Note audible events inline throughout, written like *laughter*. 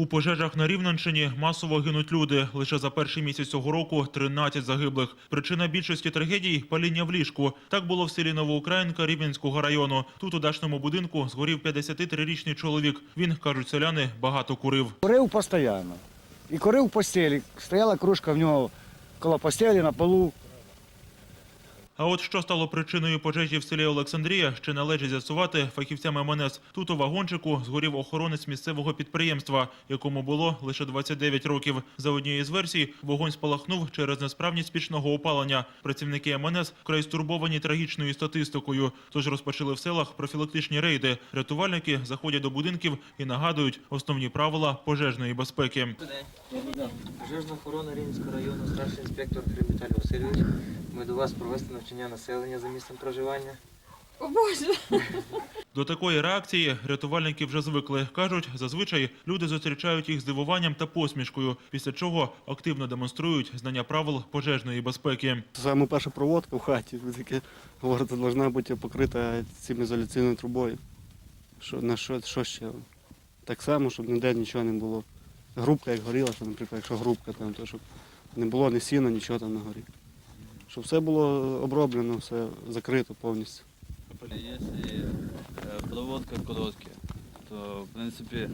У пожежах на Рівненщині масово гинуть люди. Лише за перший місяць цього року 13 загиблих. Причина більшості трагедій – паління в ліжку. Так було в селі Новоукраїнка Рівненського району. Тут у дачному будинку згорів 53-річний чоловік. Він, кажуть селяни, багато курив. Курив постійно. І курив в постелі. Стояла кружка в нього коло постелі на полу. А от що стало причиною пожежі в селі Олександрія, ще належить з'ясувати фахівцям МНС. Тут у вагончику згорів охоронець місцевого підприємства, якому було лише 29 років. За однією з версій, вогонь спалахнув через несправність пічного опалення. Працівники МНС вкрай стурбовані трагічною статистикою, тож розпочали в селах профілактичні рейди. Рятувальники заходять до будинків і нагадують основні правила пожежної безпеки. Пожежна охорона Рівненського району, старший інспектор Віталій Васильович. Ми до вас провести навчання населення за місцем проживання. О Боже! *laughs* До такої реакції рятувальники вже звикли. Кажуть, зазвичай люди зустрічають їх здивуванням та посмішкою, після чого активно демонструють знання правил пожежної безпеки. Саме перша проводка в хаті, таке говорите, повинна бути покрита цим ізоляційною трубою. Що, на що, що ще? Так само, щоб ніде нічого не було. Грубка як горіла, що, наприклад, якщо грубка, там, то щоб не було ні сіна, нічого там на горі. Щоб все було оброблено, все закрито повністю. Если э, проводка короткая, то в принципі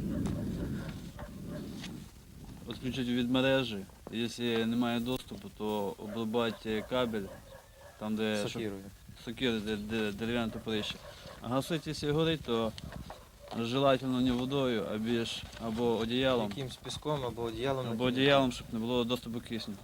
відключити від мережі. Якщо немає доступу, то обрубати кабель, там де щоб- сокири, де, де дерев'яне топорище. А гасити, якщо горить, то желательно не водою, а більш або одіялом, Якимсь піском або одіялом. або одіялом, щоб не було доступу кисню.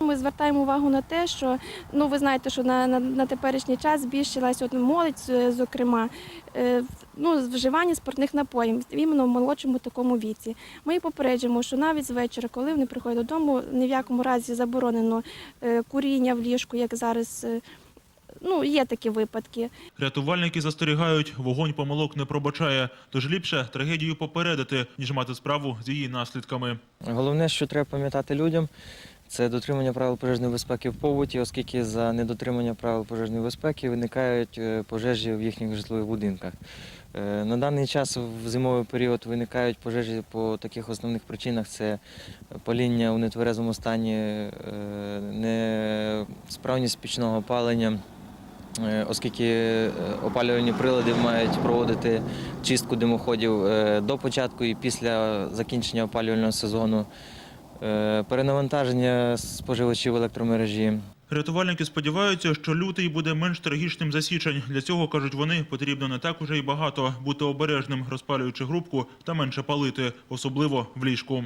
Ми звертаємо увагу на те, що ну ви знаєте, що на, на, на теперішній час збільшилась от молодь, е, зокрема, е, ну, вживання спиртних напоїв іменно в молодшому такому віці. Ми попереджуємо, що навіть з вечора, коли вони приходять додому, ні в якому разі заборонено е, куріння в ліжку, як зараз. е, Ну, є такі випадки. Рятувальники застерігають, вогонь помилок не пробачає, тож ліпше трагедію попередити, ніж мати справу з її наслідками. Головне, що треба пам'ятати людям, це дотримання правил пожежної безпеки в побуті, оскільки за недотримання правил пожежної безпеки виникають е, пожежі в їхніх житлових будинках. Е, На даний час в зимовий період виникають пожежі по таких основних причинах: це паління у нетверезому стані, е, несправність пічного опалення. Оскільки опалювальні прилади мають проводити чистку димоходів до початку і після закінчення опалювального сезону, перенавантаження споживачів електромережі. Рятувальники сподіваються, що лютий буде менш трагічним за січень. Для цього, кажуть вони, потрібно не так уже й багато бути обережним, розпалюючи грубку та менше палити, особливо в ліжку.